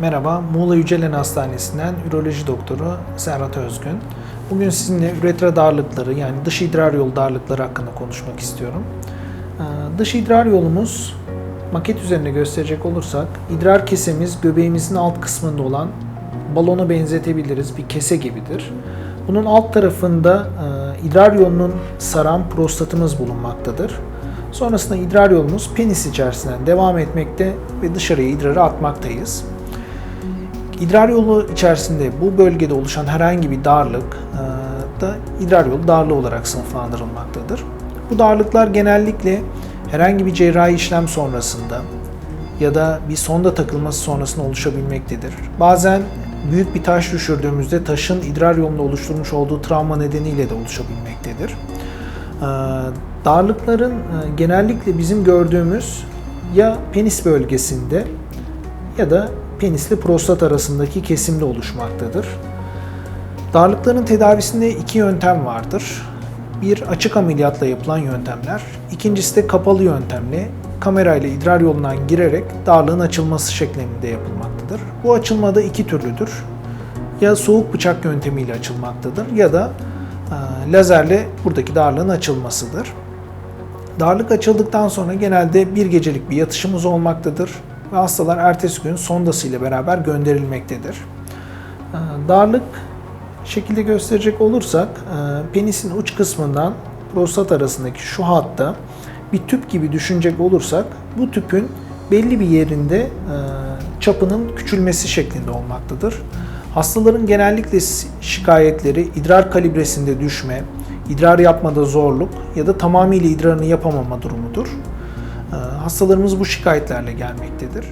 Merhaba, Muğla Yücelen Hastanesi'nden üroloji doktoru Serhat Özgün. Bugün sizinle üretra darlıkları yani dış idrar yolu darlıkları hakkında konuşmak istiyorum. Ee, Dış idrar yolumuz maket üzerinde gösterecek olursak idrar kesemiz göbeğimizin alt kısmında olan balona benzetebiliriz bir kese gibidir. Bunun alt tarafında e, idrar yolunun saran prostatımız bulunmaktadır. Sonrasında idrar yolumuz penis içerisinden devam etmekte ve dışarıya idrarı atmaktayız. İdrar yolu içerisinde bu bölgede oluşan herhangi bir darlık e, da idrar yolu darlığı olarak sınıflandırılmaktadır. Bu darlıklar genellikle herhangi bir cerrahi işlem sonrasında ya da bir sonda takılması sonrasında oluşabilmektedir. Bazen büyük bir taş düşürdüğümüzde taşın idrar yolunda oluşturmuş olduğu travma nedeniyle de oluşabilmektedir. Ee, Darlıkların e, genellikle bizim gördüğümüz ya penis bölgesinde ya da penisle prostat arasındaki kesimde oluşmaktadır. Darlıkların tedavisinde iki yöntem vardır. Bir açık ameliyatla yapılan yöntemler, ikincisi de kapalı yöntemle kamerayla idrar yolundan girerek darlığın açılması şeklinde yapılmaktadır. Bu açılmada iki türlüdür. Ya soğuk bıçak yöntemiyle açılmaktadır ya da e, lazerle buradaki darlığın açılmasıdır. Darlık açıldıktan sonra genelde bir gecelik bir yatışımız olmaktadır ve hastalar ertesi gün sondası ile beraber gönderilmektedir. Ee, Darlık şekilde gösterecek olursak e, penisin uç kısmından prostat arasındaki şu hatta bir tüp gibi düşünecek olursak bu tüpün belli bir yerinde e, çapının küçülmesi şeklinde olmaktadır. Hastaların genellikle şikayetleri idrar kalibresinde düşme, idrar yapmada zorluk ya da tamamıyla idrarını yapamama durumudur. Ee, Hastalarımız bu şikayetlerle gelmektedir.